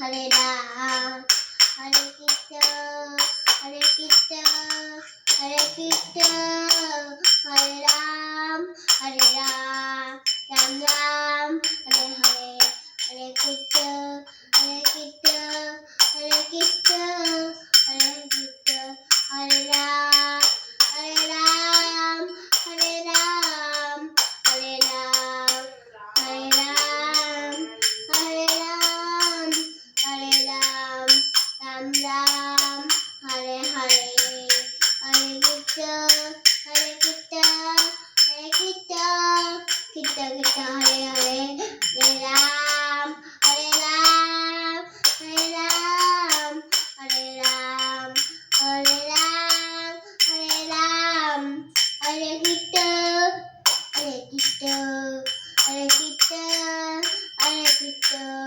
Hare Ram, Hare Krishna, Hare Krishna, Hare Krishna. Hare Krishna, Hare Krishna, Hare Krishna,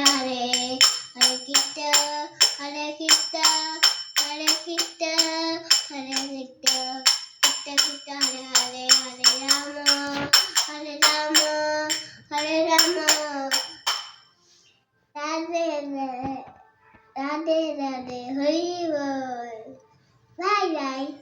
Radhe Bye bye.